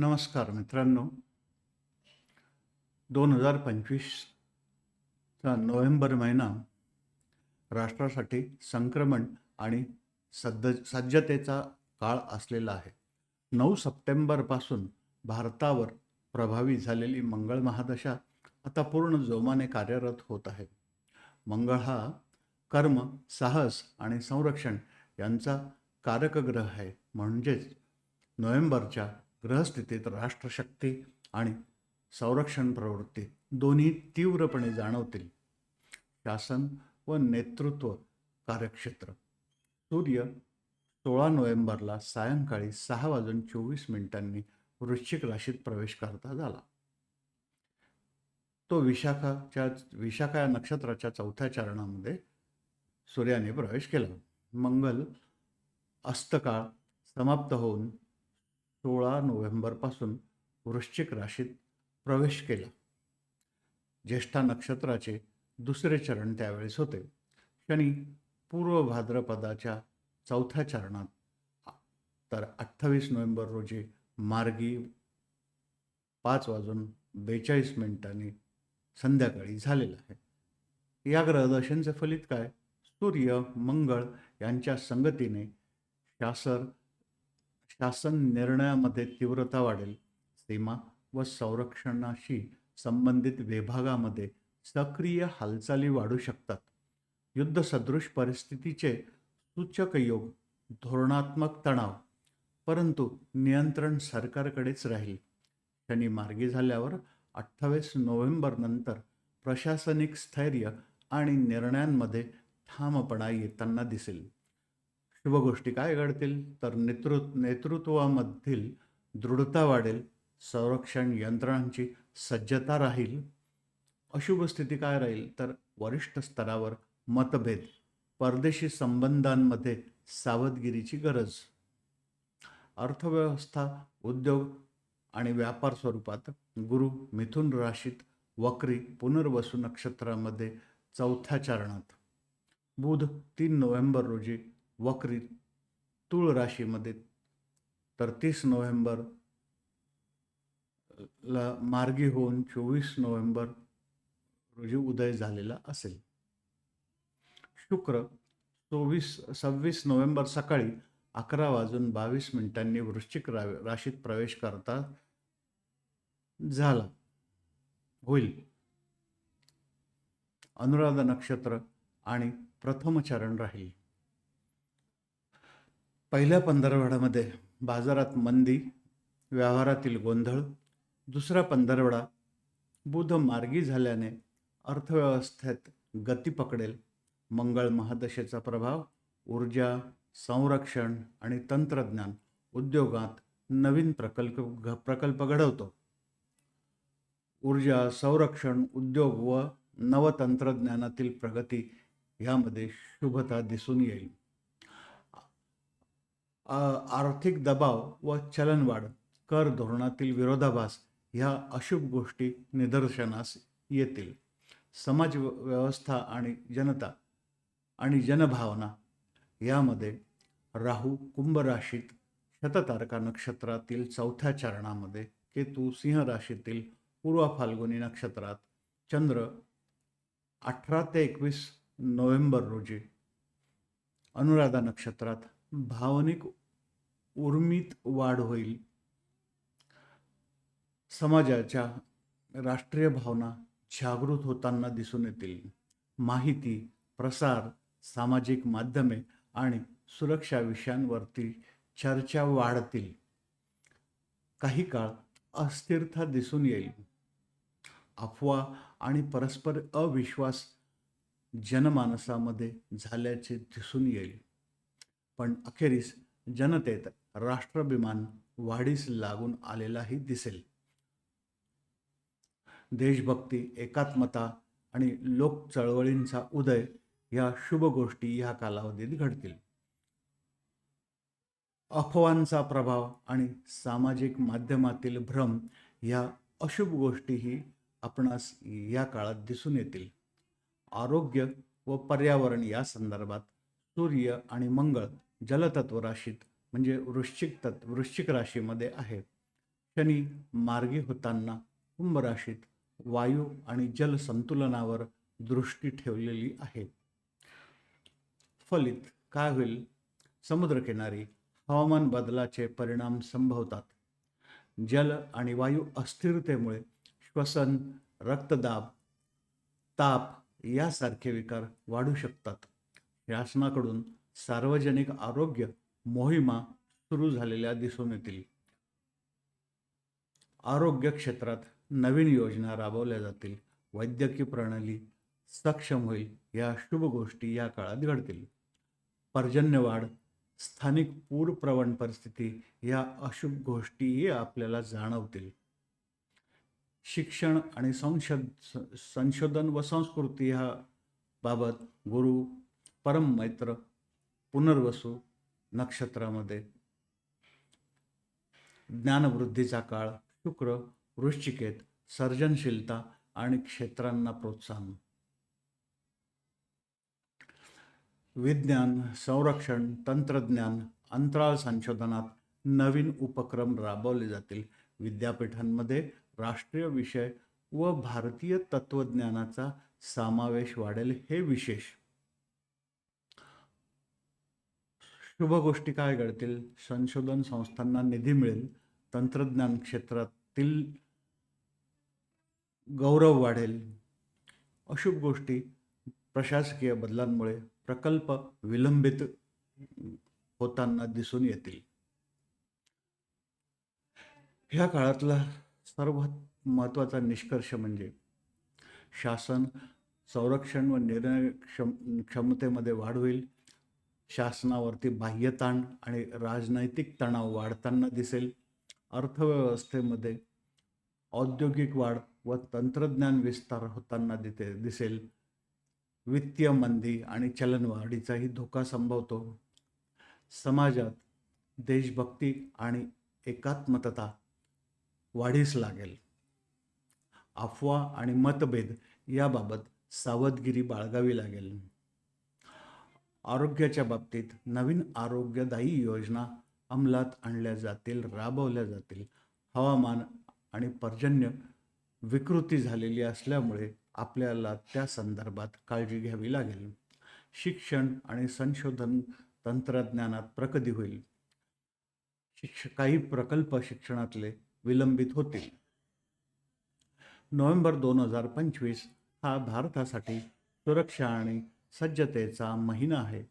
नमस्कार मित्रांनो. दोन हजार पंचवीसचा नोव्हेंबर महिना राष्ट्रासाठी संक्रमण आणि सद्द सज्जतेचा काळ असलेला आहे. नऊ सप्टेंबरपासून भारतावर प्रभावी झालेली मंगळ महादशा आता पूर्ण जोमाने कार्यरत होत आहे. मंगळ हा कर्म साहस आणि संरक्षण यांचा कारक ग्रह आहे. म्हणजेच नोव्हेंबरच्या ग्रहस्थितीत राष्ट्रशक्ती आणि संरक्षण प्रवृत्ती दोन्ही तीव्रपणे जाणवतील. शासन व नेतृत्व कार्यक्षेत्र. सूर्य सोळा नोव्हेंबरला सायंकाळी सहा वाजून चोवीस मिनिटांनी वृश्चिक राशीत प्रवेश करता झाला. तो विशाखाच्या विशाखा या नक्षत्राच्या चौथ्या चरणामध्ये सूर्याने प्रवेश केला. मंगल अस्तकाळ समाप्त होऊन सोळा नोव्हेंबरपासून वृश्चिक राशीत प्रवेश केला. ज्येष्ठा नक्षत्राचे दुसरे चरण त्यावेळेस होते. शनी पूर्व भाद्रपदाच्या चौथ्या चरणात तर अठ्ठावीस नोव्हेंबर रोजी मार्गी पाच वाजून बेचाळीस मिनिटांनी संध्याकाळी झालेला आहे. या ग्रहदशेंचे फलित काय? सूर्य मंगळ यांच्या संगतीने शासर शासन निर्णयामध्ये तीव्रता वाढेल. सीमा व संरक्षणाशी संबंधित विभागामध्ये सक्रिय हालचाली वाढू शकतात. युद्धसदृश परिस्थितीचे सूचक योग धोरणात्मक तणाव परंतु नियंत्रण सरकारकडेच राहील. शनी मार्गी झाल्यावर अठ्ठावीस नोव्हेंबरनंतर प्रशासनिक स्थैर्य आणि निर्णयांमध्ये ठामपणा येताना दिसेल. शुभ गोष्टी काय घडतील? तर नेतृत्व नेतृत्वामधील दृढता वाढेल संरक्षण यंत्रणांची सज्जता राहील अशुभ स्थिती काय राहील? तर वरिष्ठ स्तरावर मतभेद परदेशी संबंधांमध्ये सावधगिरीची गरज अर्थव्यवस्था उद्योग आणि व्यापार स्वरूपात गुरु मिथुन राशीत वक्री पुनर्वसू नक्षत्रामध्ये चौथ्या चरणात. बुध तीन नोव्हेंबर रोजी वक्री तुळ राशीमध्ये. तर तीस नोव्हेंबर ला मार्गी होऊन चोवीस नोव्हेंबर रोजी उदय झालेला असेल. शुक्र चोवीस सव्वीस नोव्हेंबर सकाळी अकरा वाजून बावीस मिनिटांनी वृश्चिक रा राशीत प्रवेश करता झाला. होईल. अनुराधा नक्षत्र आणि प्रथम चरण राहील. पहिल्या पंधरवड्यामध्ये बाजारात मंदी व्यवहारातील गोंधळ दुसरा पंधरवडा बुध मार्गी झाल्याने अर्थव्यवस्थेत गती पकडेल मंगळ महादशेचा प्रभाव ऊर्जा संरक्षण आणि तंत्रज्ञान उद्योगात नवीन प्रकल्प घ प्रकल्प घडवतो. ऊर्जा संरक्षण उद्योग व नवतंत्रज्ञानातील प्रगती ह्यामध्ये शुभता दिसून येईल. आर्थिक दबाव व चलनवाढ कर धोरणातील विरोधाभास ह्या अशुभ गोष्टी निदर्शनास येतील. समाज व्यवस्था आणि जनता आणि जनभावना यामध्ये राहू कुंभ राशीत शततारका नक्षत्रातील चौथ्या चरणामध्ये केतू सिंह राशीतील पूर्व फाल्गुनी नक्षत्रात चंद्र अठरा ते एकवीस नोव्हेंबर रोजी अनुराधा नक्षत्रात भावनिक उर्मीत वाढ होईल. समाजाच्या राष्ट्रीय भावना जागृत होताना दिसून येतील. माहिती प्रसार सामाजिक माध्यमे आणि सुरक्षा विषयांवरती चर्चा वाढतील. काही काळ अस्थिरता दिसून येईल. अफवा आणि परस्पर अविश्वास जनमानसामध्ये झाल्याचे दिसून येईल. पण अखेरीस जनतेत राष्ट्राभिमान वाढीस लागून आलेलाही दिसेल. देशभक्ती एकात्मता आणि लोक चळवळींचा उदय या शुभ गोष्टी ह्या कालावधीत घडतील. अफवांचा प्रभाव आणि सामाजिक माध्यमातील भ्रम ह्या अशुभ गोष्टीही आपणास या काळात दिसून येतील. आरोग्य व पर्यावरण या संदर्भात सूर्य आणि मंगळ जलतत्व राशीत म्हणजे वृश्चिक तत्व वृश्चिक राशीमध्ये आहे शनी मार्गी होताना कुंभ राशीत वायू आणि जल संतुलनावर दृष्टी ठेवलेली आहे. फलित काय होईल? समुद्रकिनारी हवामान बदलाचे परिणाम संभवतात. जल आणि वायू अस्थिरतेमुळे श्वसन रक्तदाब ताप यासारखे विकार वाढू शकतात. शासनाकडून सार्वजनिक आरोग्य मोहिमा सुरू झालेल्या दिसून येतील. आरोग्य क्षेत्रात नवीन योजना राबवल्या जातील. वैद्यकीय प्रणाली सक्षम होईल या शुभ गोष्टी या काळात घडतील. पर्जन्यवाढ स्थानिक पूरप्रवण परिस्थिती या अशुभ गोष्टीही आपल्याला जाणवतील. शिक्षण आणि संशोध संशोधन व संस्कृती ह्या बाबत गुरु परम मैत्र पुनर्वसू नक्षत्रामध्ये. ज्ञानवृद्धीचा काळ शुक्र वृश्चिकेत सर्जनशीलता आणि क्षेत्रांना प्रोत्साहन. विज्ञान संरक्षण तंत्रज्ञान अंतराळ संशोधनात नवीन उपक्रम राबवले जातील. विद्यापीठांमध्ये राष्ट्रीय विषय व भारतीय तत्त्वज्ञानाचा समावेश वाढेल हे विशेष. शुभ गोष्टी काय घडतील? संशोधन संस्थांना निधी मिळेल. तंत्रज्ञान क्षेत्रातील गौरव वाढेल. अशुभ गोष्टी प्रशासकीय बदलांमुळे प्रकल्प विलंबित होताना दिसून येतील. ह्या काळातला सर्वात महत्त्वाचा निष्कर्ष म्हणजे शासन संरक्षण व निर्णय क्षम क्षमतेमध्ये वाढ होईल. शासनावरती बाह्यताण आणि राजनैतिक तणाव वाढताना दिसेल. अर्थव्यवस्थेमध्ये औद्योगिक वाढ व तंत्रज्ञान विस्तार होताना दिते दिसेल. वित्तीय मंदी आणि चलनवाढीचाही धोका संभवतो. समाजात देशभक्ती आणि एकात्मतता वाढीस लागेल. अफवा आणि मतभेद याबाबत सावधगिरी बाळगावी लागेल. आरोग्याच्या बाबतीत नवीन आरोग्यदायी योजना अंमलात आणल्या जातील राबवल्या जातील. हवामान आणि पर्जन्य विकृती झालेली असल्यामुळे आपल्याला त्या संदर्भात काळजी घ्यावी लागेल. शिक्षण आणि संशोधन तंत्रज्ञानात प्रगती होईल. शिक्ष काही प्रकल्प शिक्षणातले विलंबित होतील. नोव्हेंबर दोन हजार पंचवीस हा भारतासाठी सुरक्षा आणि सज्जतेचा महिना आहे.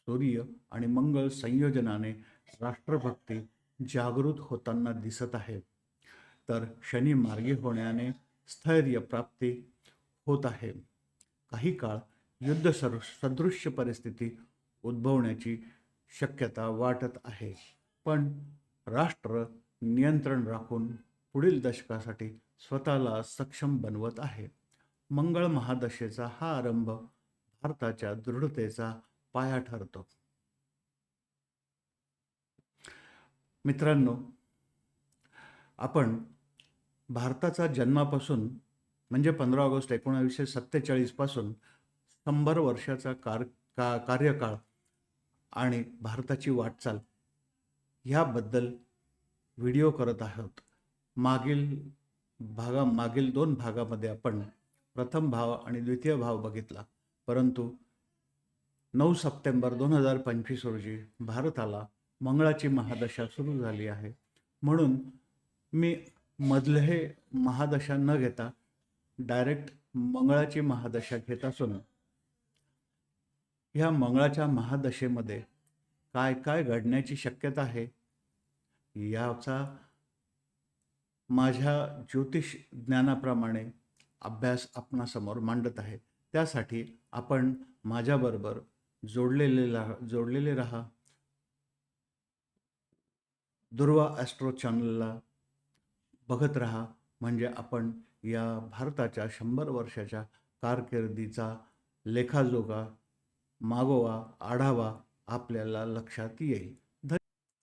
सूर्य आणि मंगळ संयोजनाने राष्ट्रभक्ती जागृत होताना दिसत आहे. तर शनी मार्गी होण्याने स्थैर्य प्राप्ती होत आहे. काही काळ युद्ध सर सदृश्य परिस्थिती उद्भवण्याची शक्यता वाटत आहे. पण राष्ट्र नियंत्रण राखून पुढील दशकासाठी स्वतःला सक्षम बनवत आहे. मंगळ महादशेचा हा आरंभ भारताच्या दृढतेचा पाया ठरतो. मित्रांनो आपण भारताचा जन्मापासून म्हणजे पंधरा ऑगस्ट एकोणावीसशे सत्तेचाळीसपासून शंभर वर्षाचा कार का कार्यकाळ आणि भारताची वाटचाल ह्याबद्दल व्हिडिओ करत आहोत. मागील भागा मागील दोन भागामध्ये आपण प्रथम भाव आणि द्वितीय भाव बघितला. परंतु नऊ सप्टेंबर दोन हजार पंचवीस रोजी भारताला मंगळाची महादशा सुरू झाली आहे. म्हणून मी मधले हे महादशा न घेता डायरेक्ट मंगळाची महादशा घेत असून ह्या मंगळाच्या महादशेमध्ये काय काय घडण्याची शक्यता आहे याचा माझ्या ज्योतिष ज्ञानाप्रमाणे अभ्यास आपणासमोर मांडत आहे. त्यासाठी आपण माझ्याबरोबर जोडलेले राहा जोडलेले राहा. दुर्वा ॲस्ट्रो चॅनलला बघत राहा. म्हणजे आपण या भारताच्या शंभर वर्षाच्या कारकिर्दीचा लेखाजोगा मागोवा आढावा आपल्याला लक्षात येईल.